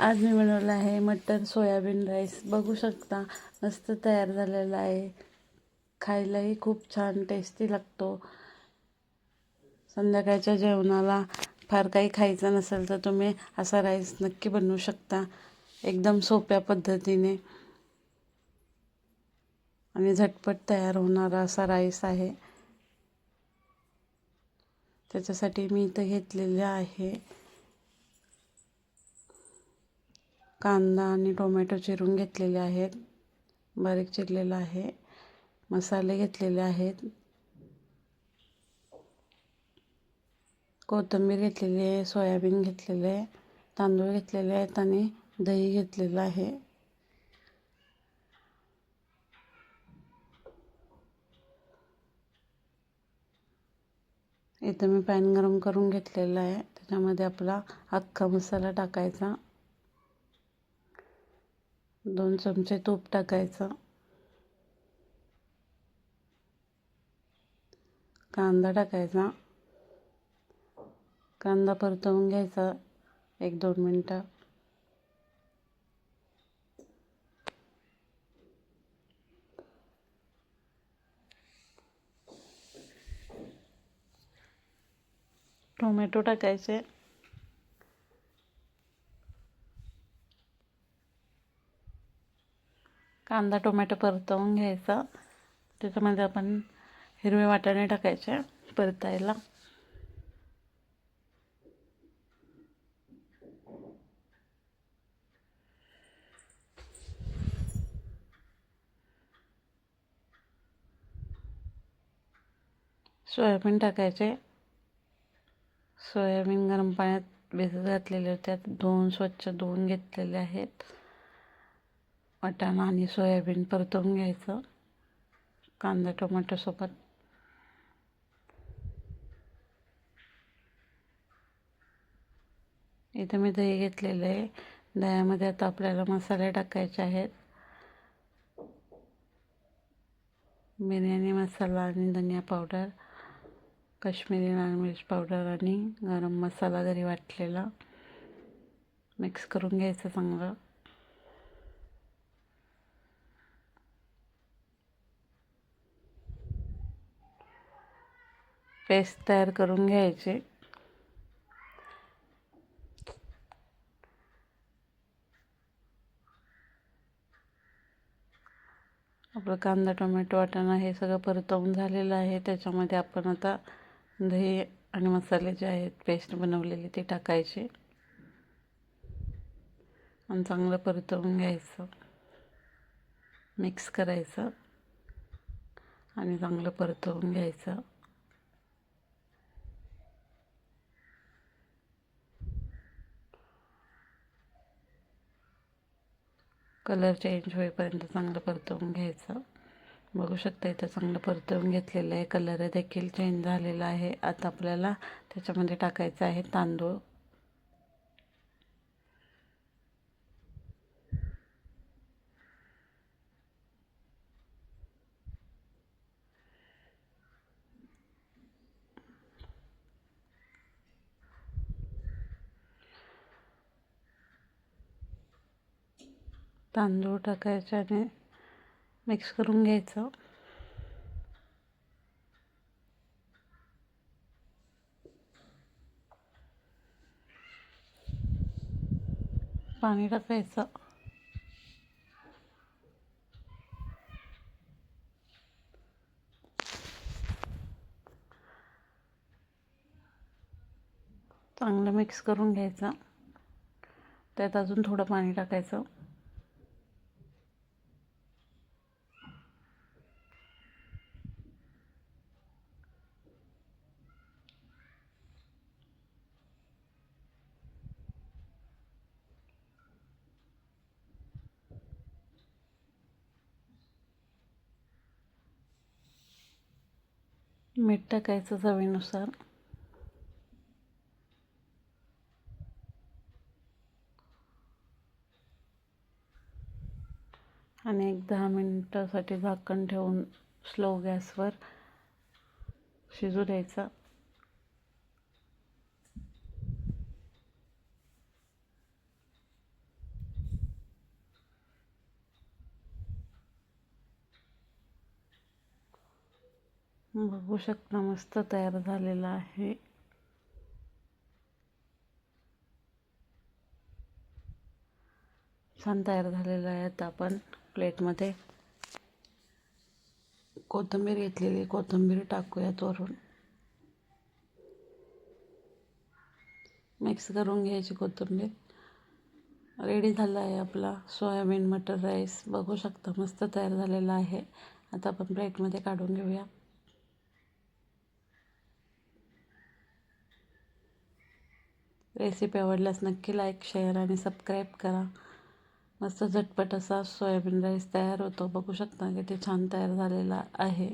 आज मी बनवलं आहे मटर सोयाबीन राईस. बघू शकता मस्त तयार झालेला आहे. खायलाही खूप छान टेस्टी लागतो. संध्याकाळच्या जेवणाला फार काही खायचं नसेल तर तुम्ही असा राईस नक्की बनवू शकता. एकदम सोप्या पद्धतीने. आणि झटपट तयार होणारा असा राईस आहे. त्याच्यासाठी मी इथं घेतलेले आहे. कांदा आणि टोमॅटो चिरून घेतलेले आहेत. बारीक चिरलेला आहे. मसाले घेतलेले आहेत. कोथिंबीर घेतलेली आहे सोयाबीन घेतलेले आहे तांदूळ घेतलेले आहेत आणि दही घेतलेलं आहे. इथं मी पॅन गरम करून घेतलेला आहे. त्याच्यामध्ये आपला अख्खा मसाला टाकायचा. दोन चमचे तूप टाकायचं. कांदा टाकायचा. कांदा परतवून घ्यायचा एक दोन मिनटं. टोमॅटो टाकायचे. कांदा टोमॅटो परतवून घ्यायचा. त्याच्यामध्ये आपण हिरवे वाटाणे टाकायचे परतायला. सोयाबीन टाकायचे. सोयाबीन गरम पाण्यात भिजत घातलेले होते. धुवून स्वच्छ धुवून घेतलेले आहेत. वाटाणा आणि सोयाबीन परतवून घ्यायचं. कांदा टोमॅटोसोबत इथं मी दही घेतलेलं आहे. दह्यामध्ये आता आपल्याला मसाले टाकायचे आहेत. बिर्याणी मसाला आणि धनिया पावडर काश्मीरी लाल मिर्च पावडर आणि गरम मसाला घरी वाटलेला मिक्स करून घ्यायचं चांगलं. पेस्ट तयार करून घ्यायची. आपलं कांदा टोमॅटो वाटाणा हे सगळं परतवून झालेलं आहे. त्याच्यामध्ये आपण आता दही आणि मसाले जे आहेत पेस्ट बनवलेली ते टाकायचे. आणि चांगलं परतवून घ्यायचं. मिक्स करायचं. आणि चांगलं परतवून घ्यायचं. कलर चेंज होईपर्यंत चांगलं परतवून घ्यायचं. बघू शकता इथं चांगलं परतवून घेतलेलं आहे. कलर देखील चेंज झालेला आहे. आता आपल्याला त्याच्यामध्ये टाकायचं आहे तांदूळ. तांदूळ टाकायचे आणि मिक्स करून घ्यायचं. पाणी टाकायचं. चांगलं मिक्स करून घ्यायचं. त्यात अजून थोडं पाणी टाकायचं. मीठ टाकायचं चवीनुसार. आणि एक दहा मिनटासाठी झाकण ठेवून स्लो गॅसवर शिजू द्यायचा. बघू शकता मस्त तयार झालेला आहे. छान तयार झालेला आहे आता आपण प्लेटमध्ये. कोथिंबीर घेतलेली कोथिंबीर टाकूयात वरून. मिक्स करून घ्यायची कोथिंबीर. रेडी झाला आहे आपला सोयाबीन मटर राईस. बघू शकता मस्त तयार झालेला आहे. आता आपण प्लेटमध्ये काढून घेऊया. रेसिपी आवडल्यास नक्की लाईक शेअर आणि सबस्क्राईब करा. मस्त झटपट असा सोयाबीन राईस तयार होतो. बघू शकता किती छान तयार झालेला आहे.